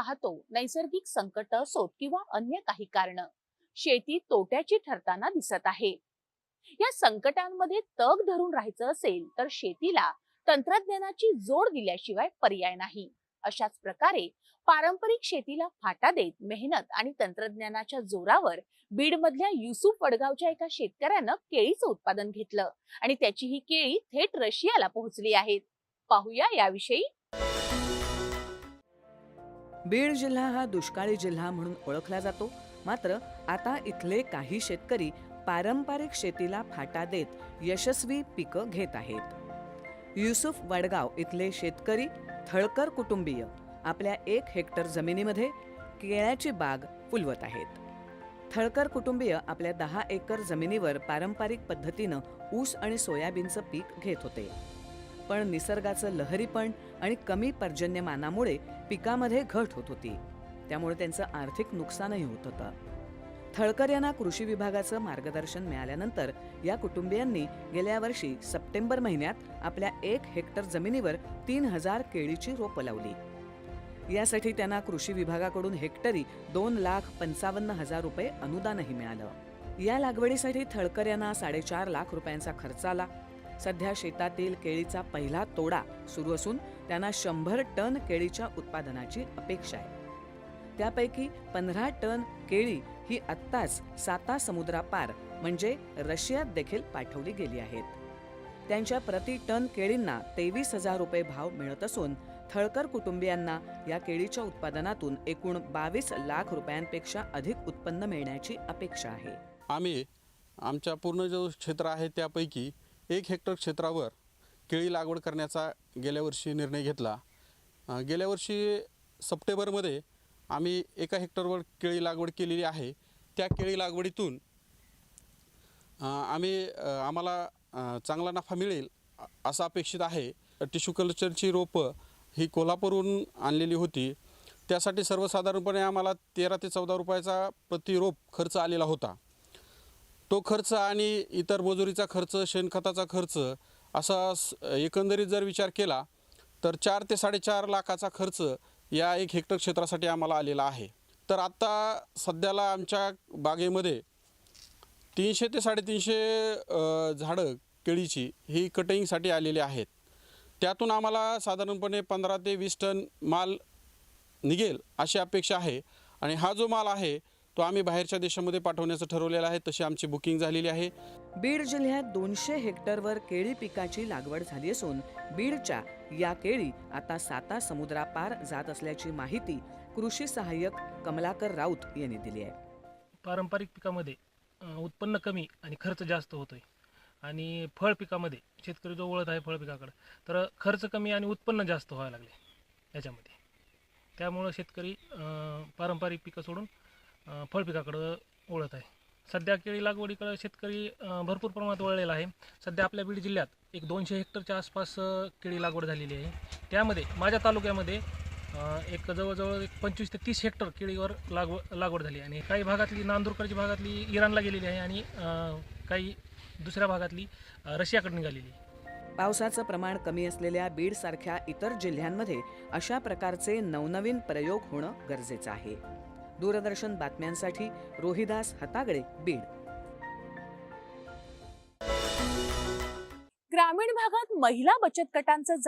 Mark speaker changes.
Speaker 1: पाहतो नैसर्गिक संकट असोत किंवा अन्य काही कारण. शेती तोट्याची ठरताना दिसत आहे. या संकटांमध्ये तग धरून राहायचं असेल तर शेतीला तंत्रज्ञानाची जोड दिल्याशिवाय पर्याय नाही. अशाच प्रकारे पारंपरिक शेतीला फाटा देत मेहनत आणि तंत्रज्ञानाच्या जोरावर बीड मधल्या युसुफ वडगावच्या एका शेतकऱ्यानं केळीचं उत्पादन घेतलं आणि त्याची ही केळी थेट रशियाला पोहोचली आहेत पाहूया याविषयी.
Speaker 2: बीड जिल्हा हा दुष्काळी जिल्हा म्हणून ओळखला जातो. मात्र आता इथले काही शेतकरी पारंपरिक शेतीला फाटा देत यशस्वी पिकं घेत आहेत. युसुफ वडगाव इथले शेतकरी थळकर कुटुंबीय आपल्या एक हेक्टर जमिनीमध्ये केळ्याची बाग फुलवत आहेत. थळकर कुटुंबीय आपल्या दहा एकर जमिनीवर पारंपरिक पद्धतीनं ऊस आणि सोयाबीनचं पीक घेत होते. पण निसर्गाचं लहरीपण आणि कमी पर्जन्यमानामुळे पिकामध्ये घट होत होती. त्यामुळे त्यांचं आर्थिक नुकसानही होत होतं. थळकर यांना कृषी विभागाचं मार्गदर्शन मिळाल्यानंतर या कुटुंबियांनी गेल्या वर्षी सप्टेंबर महिन्यात आपल्या एक हेक्टर जमिनीवर तीन हजार केळीची रोपं लावली. यासाठी त्यांना कृषी विभागाकडून हेक्टरी दोन लाख पंचावन्न हजार रुपये अनुदानही मिळालं. या लागवडीसाठी थळकर यांना साडेचार लाख रुपयांचा खर्च आला. सध्या शेतातील केळीचा पहिला तोडा सुरू असून त्यांना शंभर टन केळीच्या उत्पादनाची अपेक्षा आहे. त्यापैकी पंधरा टन केळी ही आत्ताच साता समुद्रापार म्हणजे रशियात देखील पाठवली गेली आहेत. त्यांच्या प्रति टन केळींना तेवीस हजार रुपये भाव मिळत असून थळकर कुटुंबियांना या केळीच्या उत्पादनातून एकूण बावीस लाख रुपयांपेक्षा अधिक उत्पन्न मिळण्याची अपेक्षा आहे.
Speaker 3: आम्ही आमच्या पूर्ण जो क्षेत्र आहे त्यापैकी एक हेक्टर क्षेत्रावर केळी लागवड करण्याचा गेल्या वर्षी निर्णय घेतला. गेल्या वर्षी सप्टेंबरमध्ये आम्ही एका हेक्टरवर केळी लागवड केलेली आहे. त्या केळी लागवडीतून आम्ही आम्हाला चांगला नफा मिळेल असं अपेक्षित आहे. टिश्यू कल्चरची रोपं ही कोल्हापूरहून आणलेली होती. त्यासाठी सर्वसाधारणपणे आम्हाला तेरा ते चौदा रुपयाचा प्रति रोप खर्च आलेला होता. तो खर्च आणि इतर मजुरीचा खर्च शेणखताचा खर्च असा एकंदरीत जर विचार केला तर चार ते साडेचार लाखाचा खर्च या एक हेक्टर क्षेत्रासाठी आम्हाला आलेला आहे. तर आत्ता सध्याला आमच्या बागेमध्ये तीनशे ते साडेतीनशे झाडं केळीची ही कटिंगसाठी आलेली आहेत. त्यातून आम्हाला साधारणपणे पंधरा ते वीस टन माल निघेल अशी अपेक्षा आहे. आणि हा जो माल आहे तो आम्ही बाहेरच्या देशामध्ये पाठवण्याचं ठरवलेलं आहे तशी आमची बुकिंग झालेली आहे.
Speaker 2: बीड जिल्ह्यात दोनशे हेक्टरवर केळी पिकाची लागवड झाली असून बीडच्या या केळी आता साता समुद्रापार जात असल्याची माहिती कृषी सहाय्यक कमलाकर राऊत यांनी दिली आहे.
Speaker 4: पारंपरिक पिकामध्ये उत्पन्न कमी आणि खर्च जास्त होतोय. आणि फळ पिकामध्ये शेतकरी जो वळत आहे फळ पिकाकडं तर खर्च कमी आणि उत्पन्न जास्त व्हायला लागले याच्यामध्ये. त्यामुळं शेतकरी पारंपरिक पिकं सोडून फळपिकाकडं फळ पिकाकडं वळत आहे. सध्या केळी लागवडीकडं शेतकरी भरपूर प्रमाणात वळलेला आहे. सध्या आपल्या बीड जिल्ह्यात एक दोनशे हेक्टरच्या आसपास केळी लागवड झालेली आहे. त्यामध्ये माझ्या तालुक्यामध्ये एक जवळजवळ एक पंचवीस ते तीस हेक्टर केळीवर लागव लागवड झाली आणि काही भागातली नांदूरकडची भागातली इराणला गेलेली आहे आणि काही दुसऱ्या भागातली रशियाकडे निघालेली आहे.
Speaker 2: पावसाचं प्रमाण कमी असलेल्या बीड सारख्या इतर जिल्ह्यांमध्ये अशा प्रकारचे नवनवीन प्रयोग होणं गरजेचं आहे. दूरदर्शन बातम्यांसाठी रोहिदास हतागडे बीड.
Speaker 1: ग्रामीण भागात महिला बचत गटांचं